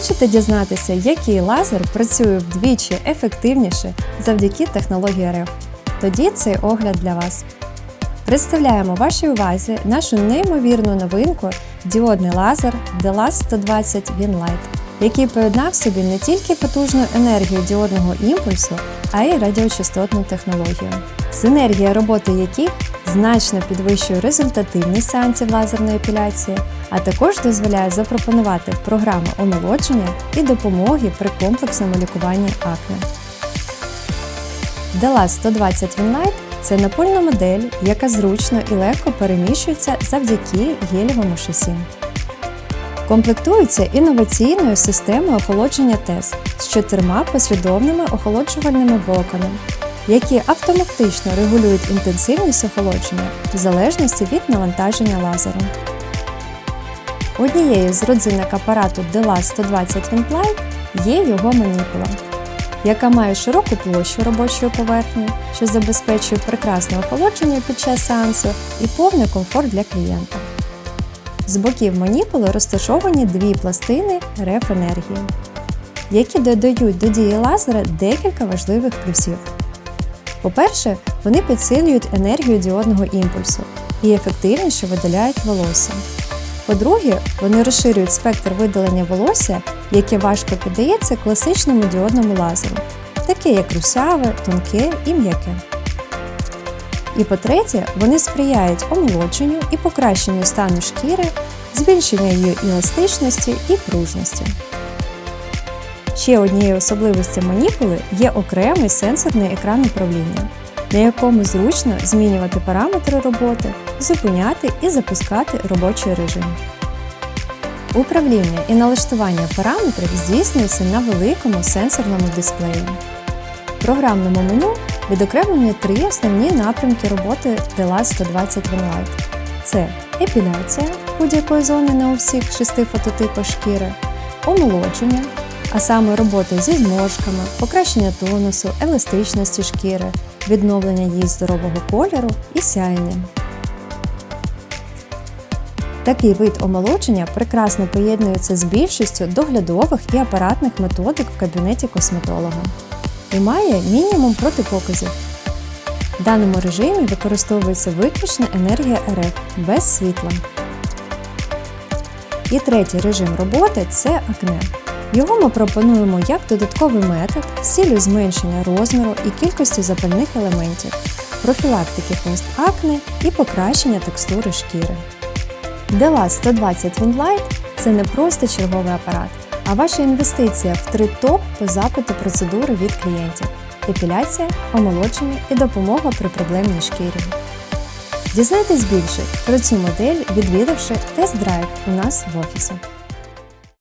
Хочете дізнатися, який лазер працює вдвічі ефективніше завдяки технології РФ? Тоді цей огляд для вас. Представляємо вашій увазі нашу неймовірну новинку діодний лазер DLAS 120 Winlight, який поєднав собі не тільки потужну енергію діодного імпульсу, а й радіочастотну технологію. Синергія роботи яких значно підвищує результативність сеансів лазерної епіляції, а також дозволяє запропонувати програму омолодження і допомоги при комплексному лікуванні акне. DLAS 120 Winlight – це напольна модель, яка зручно і легко переміщується завдяки гелєвому шасі. Комплектується інноваційною системою охолодження ТЕС з чотирма послідовними охолоджувальними блоками, які автоматично регулюють інтенсивність охолодження в залежності від навантаження лазеру. Однією з родзинок апарату DLAS 120 Winlight є його маніпула, яка має широку площу робочої поверхні, що забезпечує прекрасне охолодження під час сеансу і повний комфорт для клієнта. З боків маніпули розташовані дві пластини реф енергії, які додають до дії лазера декілька важливих плюсів. По-перше, вони підсилюють енергію діодного імпульсу і ефективніше видаляють волосся. По-друге, вони розширюють спектр видалення волосся, яке важко піддається класичному діодному лазеру, таке як русяве, тонке і м'яке. І по-третє, вони сприяють омолодженню і покращенню стану шкіри, збільшенню її еластичності і пружності. Ще однією особливістю маніпули є окремий сенсорний екран управління, на якому зручно змінювати параметри роботи, зупиняти і запускати робочий режим. Управління і налаштування параметрів здійснюється на великому сенсорному дисплеї. В програмному меню відокремлені три основні напрямки роботи DLAS 120 Winlight. Це епіляція будь-якої зони на усіх шести фототипах шкіри, омолодження, а саме робота зі зморшками, покращення тонусу, еластичності шкіри, відновлення її здорового кольору і сяєння. Такий вид омолодження прекрасно поєднується з більшістю доглядових і апаратних методик в кабінеті косметолога і має мінімум протипоказів. В даному режимі використовується виключно енергія РФ без світла. І третій режим роботи це акне. Його ми пропонуємо як додатковий метод з цілею зменшення розміру і кількості запальних елементів, профілактики постакне і покращення текстури шкіри. DLAS 120 Winlight – це не просто черговий апарат, а ваша інвестиція в три топ по запиту процедури від клієнтів: епіляція, омолодження і допомога при проблемній шкірі. Дізнайтесь більше про цю модель, відвідавши тест-драйв у нас в офісі.